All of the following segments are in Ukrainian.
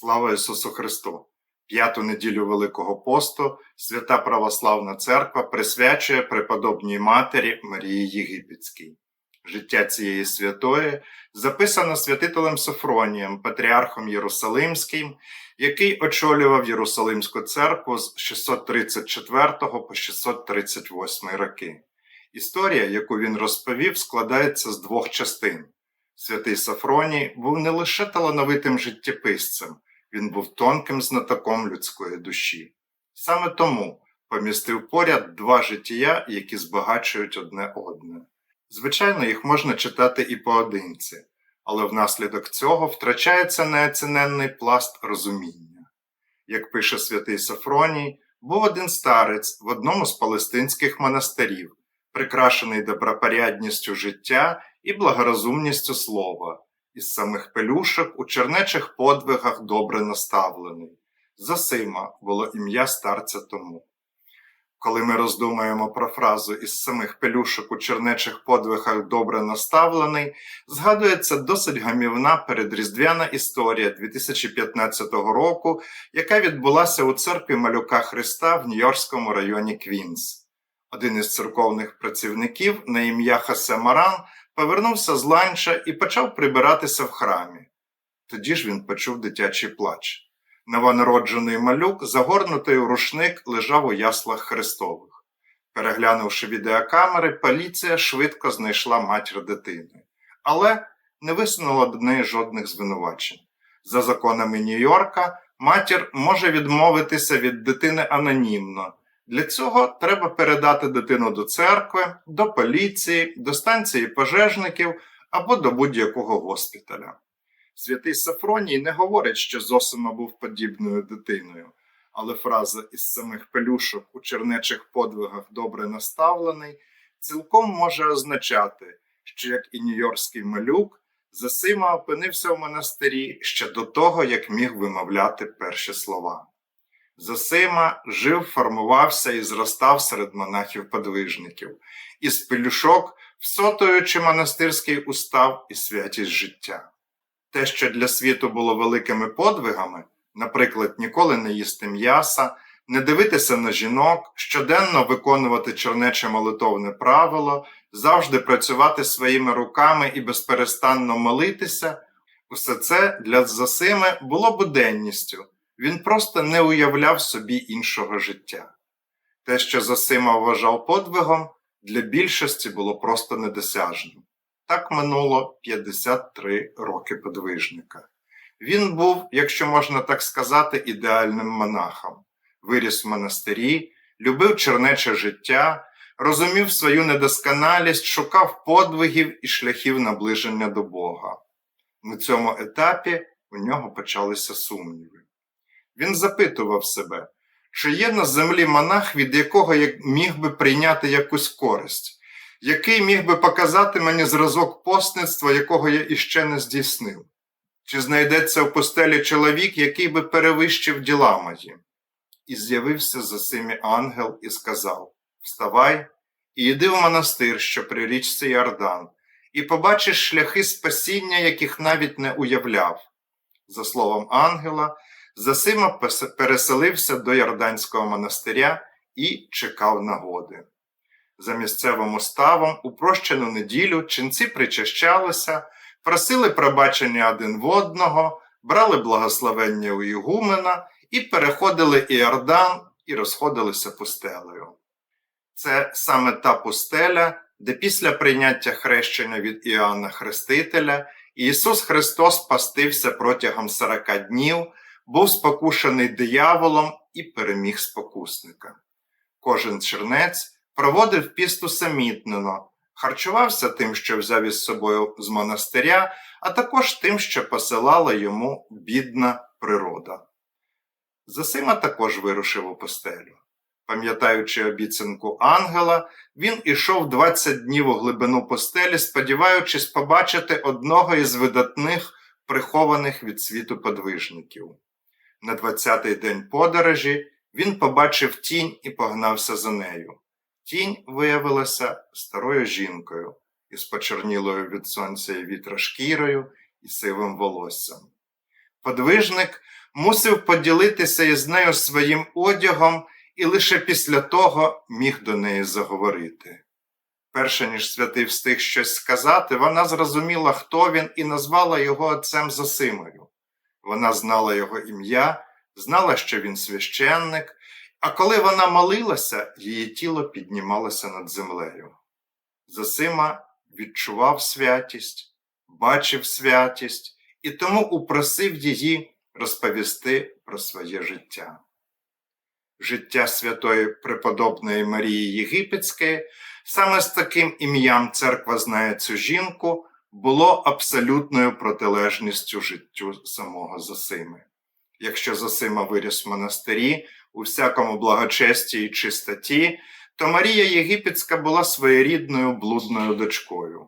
Слава Ісусу Христу! П'яту неділю Великого посту Свята Православна Церква присвячує преподобній матері Марії Єгипетській. Життя цієї святої записано святителем Софронієм, патріархом Єрусалимським, який очолював Єрусалимську церкву з 634 по 638 роки. Історія, яку він розповів, складається з двох частин. Святий Сафроній був не лише талановитим життєписцем, він був тонким знатоком людської душі. Саме тому помістив поряд два життя, які збагачують одне одне. Звичайно, їх можна читати і поодинці, але внаслідок цього втрачається неоціненний пласт розуміння. Як пише святий Сафроній, був один старець в одному з палестинських монастирів, прикрашений добропорядністю життя і благорозумністю слова, із самих пелюшок у чернечих подвигах добре наставлений. Засима було ім'я старця тому. Коли ми роздумаємо про фразу із самих пелюшок у чернечих подвигах добре наставлений, згадується досить гамівна передріздвяна історія 2015 року, яка відбулася у церкві Малюка Христа в Нью-Йоркському районі Квінс. Один із церковних працівників на ім'я Хасе Маран повернувся з ланча і почав прибиратися в храмі. Тоді ж він почув дитячий плач. Новонароджений малюк, загорнутий у рушник, лежав у яслах Христових. Переглянувши відеокамери, поліція швидко знайшла матір дитини, але не висунула до неї жодних звинувачень. За законами Нью-Йорка, матір може відмовитися від дитини анонімно. Для цього треба передати дитину до церкви, до поліції, до станції пожежників або до будь-якого госпіталя. Святий Сафроній не говорить, що Зосима був подібною дитиною, але фраза із самих пелюшок у чернечих подвигах добре наставлений цілком може означати, що як і нью-йоркський малюк, Зосима опинився в монастирі ще до того, як міг вимовляти перші слова. Зосима жив, формувався і зростав серед монахів-подвижників, із пелюшок всотуючи монастирський устав і святість життя. Те, що для світу було великими подвигами, наприклад, ніколи не їсти м'яса, не дивитися на жінок, щоденно виконувати чернече молитовне правило, завжди працювати своїми руками і безперестанно молитися, усе це для Зосими було буденністю, він просто не уявляв собі іншого життя. Те, що Зосима вважав подвигом, для більшості було просто недосяжним. Так минуло 53 роки подвижника. Він був, якщо можна так сказати, ідеальним монахом, виріс в монастирі, любив чернече життя, розумів свою недосконалість, шукав подвигів і шляхів наближення до Бога. На цьому етапі у нього почалися сумніви. Він запитував себе, чи є на землі монах, від якого я міг би прийняти якусь користь який міг би показати мені зразок постництва, якого я іще не здійснив? Чи знайдеться в постелі чоловік, який би перевищив діла мої? І з'явився за симі ангел і сказав: Вставай і йди в монастир, що при річці Йордан, і побачиш шляхи спасіння, яких навіть не уявляв. За словом ангела, Засима переселився до Йорданського монастиря і чекав нагоди. За місцевим уставом у прощену неділю ченці причащалися, просили пробачення один в одного, брали благословення у Ігумена і переходили Іордан і розходилися пустелею. Це саме та пустеля, де після прийняття хрещення від Іоанна Хрестителя Ісус Христос пастився протягом 40 днів, був спокушений дияволом і переміг спокусника. Кожен чернець проводив піст усамітнено, харчувався тим, що взяв із собою з монастиря, а також тим, що посилала йому бідна природа. Засима також вирушив у постелю. Пам'ятаючи обіцянку ангела, він ішов 20 днів у глибину постелі, сподіваючись побачити одного із видатних, прихованих від світу подвижників. На 20-й день подорожі він побачив тінь і погнався за нею. Тінь виявилася старою жінкою із почернілою від сонця і вітра шкірою і сивим волоссям. Подвижник мусив поділитися із нею своїм одягом і лише після того міг до неї заговорити. Перше ніж святий встиг щось сказати, вона зрозуміла, хто він, і назвала його отцем Зосимою. Вона знала його ім'я, знала, що він священник, а коли вона молилася, її тіло піднімалося над землею. Зосима відчував святість, бачив святість і тому упросив її розповісти про своє життя. Життя святої преподобної Марії Єгипетської, саме з таким ім'ям церква знає цю жінку, було абсолютною протилежністю життю самого Зосими. Якщо Зосима виріс в монастирі у всякому благочесті і чистоті, то Марія Єгипетська була своєрідною блудною дочкою.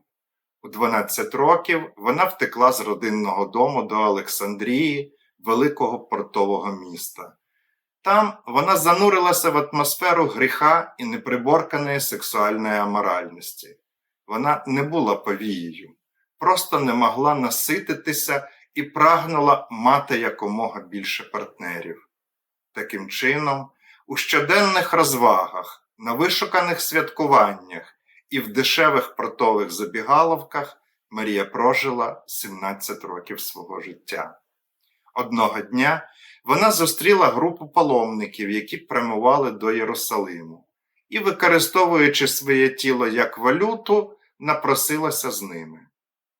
У 12 років вона втекла з родинного дому до Олександрії, великого портового міста. Там вона занурилася в атмосферу гріха і неприборканої сексуальної аморальності. Вона не була повією, просто не могла насититися і прагнула мати якомога більше партнерів. Таким чином, у щоденних розвагах, на вишуканих святкуваннях і в дешевих портових забігаловках Марія прожила 17 років свого життя. Одного дня вона зустріла групу паломників, які прямували до Єрусалиму, і, використовуючи своє тіло як валюту, напросилася з ними.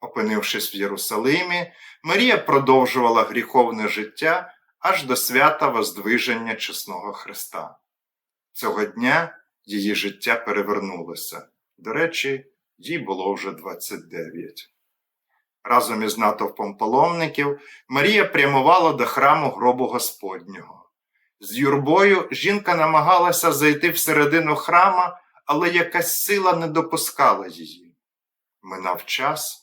Опинившись в Єрусалимі, Марія продовжувала гріховне життя аж до свята Воздвиження Чесного Христа. Цього дня її життя перевернулося. До речі, їй було вже 29. Разом із натовпом паломників Марія прямувала до храму гробу Господнього. З юрбою жінка намагалася зайти всередину храма, але якась сила не допускала її. Минав час.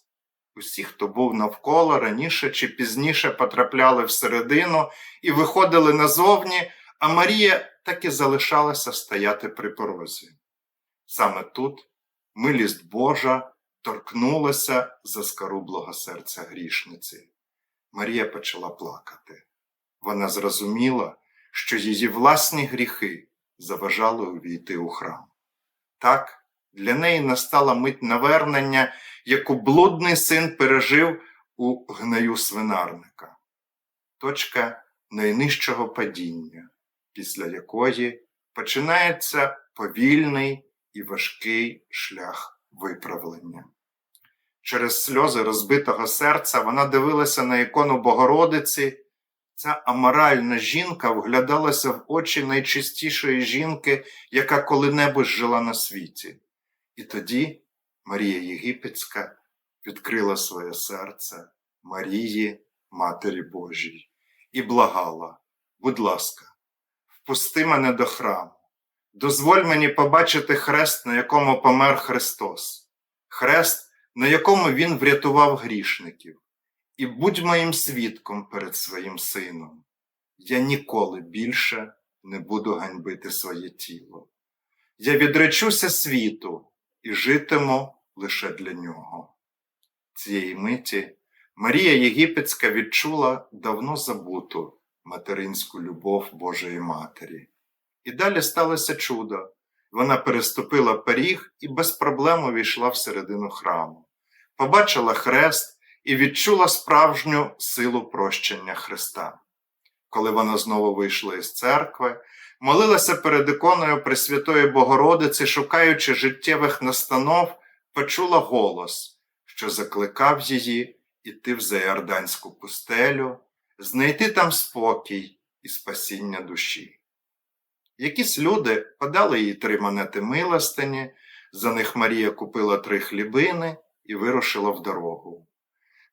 Усі, хто був навколо, раніше чи пізніше потрапляли всередину і виходили назовні, а Марія так і залишалася стояти при порозі. Саме тут милість Божа торкнулася за скорублого серця грішниці. Марія почала плакати. Вона зрозуміла, що її власні гріхи заважали увійти у храм. Так, для неї настала мить навернення, яку блудний син пережив у гною свинарника. Точка найнижчого падіння, після якої починається повільний і важкий шлях виправлення. Через сльози розбитого серця вона дивилася на ікону Богородиці. Ця аморальна жінка вглядалася в очі найчистішої жінки, яка коли-небудь жила на світі. І тоді Марія Єгипетська відкрила своє серце Марії, Матері Божій, і благала, будь ласка, впусти мене до храму, дозволь мені побачити хрест, на якому помер Христос, хрест, на якому Він врятував грішників, і будь моїм свідком перед своїм сином. Я ніколи більше не буду ганьбити своє тіло. Я відречуся світу і житиму лише для нього. Цієї миті Марія Єгипетська відчула давно забуту материнську любов Божої Матері. І далі сталося чудо. Вона переступила поріг і без проблем увійшла всередину храму, побачила хрест і відчула справжню силу прощення Христа. Коли вона знову вийшла із церкви, молилася перед іконою Пресвятої Богородиці, шукаючи життєвих настанов, почула голос, що закликав її іти в Заярданську пустелю, знайти там спокій і спасіння душі. Якісь люди подали їй три монети милостині, за них Марія купила три хлібини і вирушила в дорогу.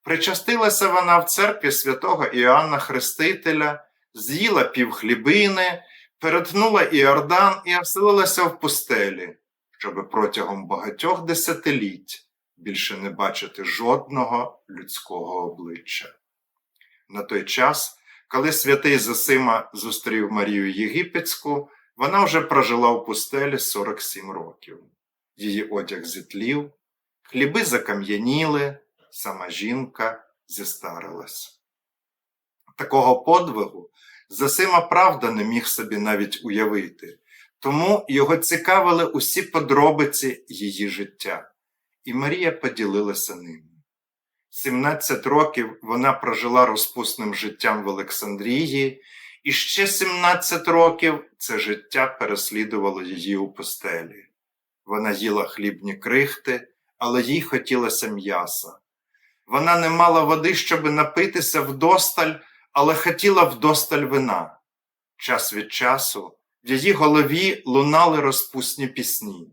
Причастилася вона в церкві святого Іоанна Хрестителя, з'їла пів хлібини, перетнула Іордан і оселилася в пустелі, щоби протягом багатьох десятиліть більше не бачити жодного людського обличчя. На той час, коли святий Зосима зустрів Марію Єгипетську, вона вже прожила в пустелі 47 років. Її одяг зітлів, хліби закам'яніли, сама жінка зістарилась. Такого подвигу Зосима правда не міг собі навіть уявити, тому його цікавили усі подробиці її життя, і Марія поділилася ними. 17 років вона прожила розпусним життям в Олександрії, і ще 17 років це життя переслідувало її у постелі. Вона їла хлібні крихти, але їй хотілося м'яса. Вона не мала води, щоби напитися вдосталь, але хотіла вдосталь вина. Час від часу в її голові лунали розпусні пісні.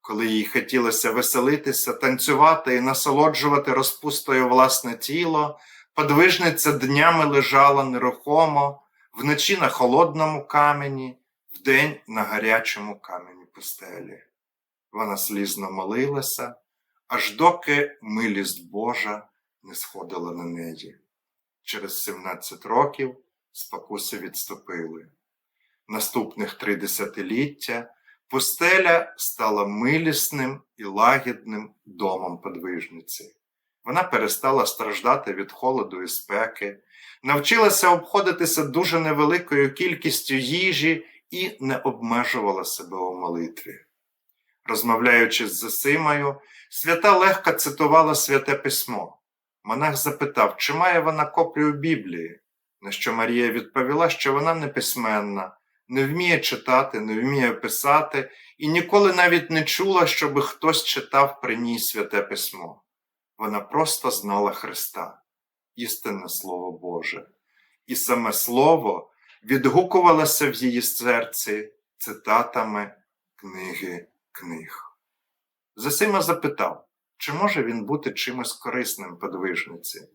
Коли їй хотілося веселитися, танцювати і насолоджувати розпустою власне тіло, подвижниця днями лежала нерухомо, вночі на холодному камені, вдень на гарячому камені пустелі. Вона слізно молилася, аж доки милість Божа не сходила на неї. Через 17 років спокуси відступили. Наступних три десятиліття пустеля стала милісним і лагідним домом подвижниці. Вона перестала страждати від холоду і спеки, навчилася обходитися дуже невеликою кількістю їжі і не обмежувала себе у молитві. Розмовляючи з Зосимою, свята легко цитувала святе письмо. Монах запитав, чи має вона копію Біблії, на що Марія відповіла, що вона не письменна, не вміє читати, не вміє писати і ніколи навіть не чула, щоби хтось читав при ній святе письмо. Вона просто знала Христа, істинне Слово Боже, і саме Слово відгукувалося в її серці цитатами книги книг. Засима запитав, чи може він бути чимось корисним подвижниці.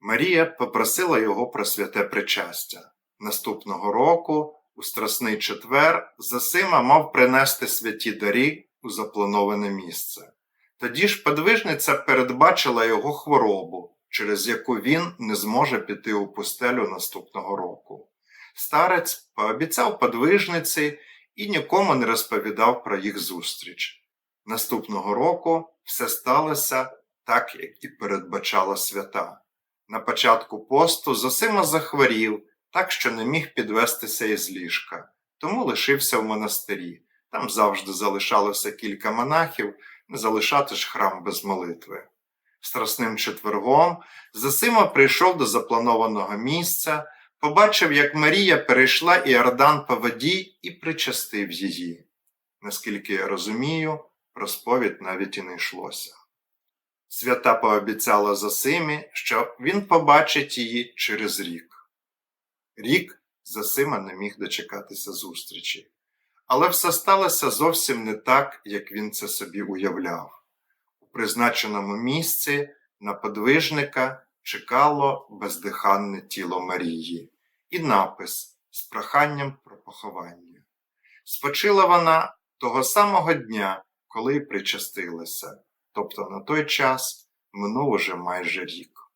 Марія попросила його про святе причастя. Наступного року, у Страсний четвер, Засима мав принести святі дарі у заплановане місце. Тоді ж подвижниця передбачила його хворобу, через яку він не зможе піти у пустелю наступного року. Старець пообіцяв подвижниці і нікому не розповідав про їх зустріч. Наступного року все сталося так, як і передбачала свята. На початку посту Зосима захворів, так що не міг підвестися із ліжка, тому лишився в монастирі. Там завжди залишалося кілька монахів, не залишати ж храм без молитви. Страсним четвергом Зосима прийшов до запланованого місця, побачив, як Марія перейшла Іордан по воді і причастив її. Наскільки я розумію, про сповідь навіть і не йшлося. Свята пообіцяла Зосимі, що він побачить її через рік. Рік Зосима не міг дочекатися зустрічі, але все сталося зовсім не так, як він це собі уявляв. У призначеному місці на подвижника чекало бездиханне тіло Марії і напис з проханням про поховання. Спочила вона того самого дня, коли й причастилася, тобто на той час минув уже майже рік.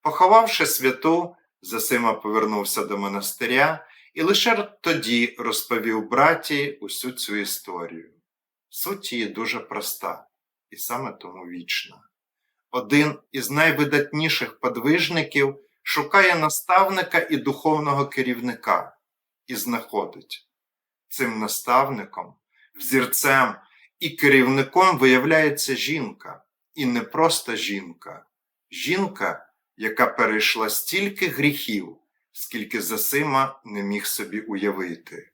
Поховавши святу, Засима повернувся до монастиря і лише тоді розповів браті усю цю історію. Суть її дуже проста і саме тому вічна. Один із найвидатніших подвижників шукає наставника і духовного керівника і знаходить. Цим наставником, взірцем і керівником виявляється жінка, і не просто жінка, жінка, яка перейшла стільки гріхів, скільки Засима не міг собі уявити.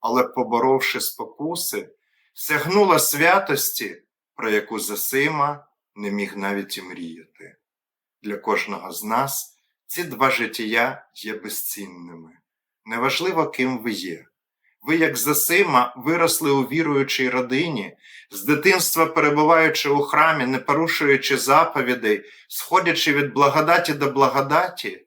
Але, поборовши спокуси, сягнула святості, про яку Засима не міг навіть і мріяти. Для кожного з нас ці два життя є безцінними. Неважливо, ким ви є. Ви, як Засима, виросли у віруючій родині, з дитинства перебуваючи у храмі, не порушуючи заповідей, сходячи від благодаті до благодаті,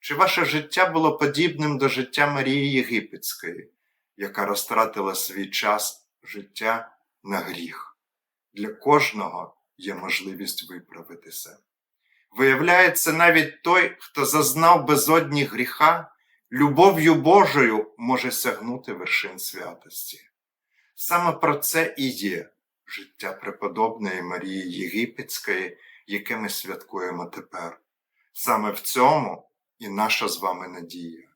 чи ваше життя було подібним до життя Марії Єгипетської, яка розтратила свій час життя на гріх? Для кожного є можливість виправитися. Виявляється, навіть той, хто зазнав безодні гріха, любов'ю Божою може сягнути вершин святості. Саме про це і є життя преподобної Марії Єгипетської, яке ми святкуємо тепер. Саме в цьому і наша з вами надія.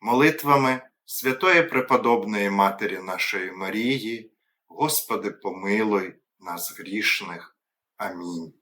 Молитвами святої преподобної Матері нашої Марії, Господи, помилуй нас грішних. Амінь.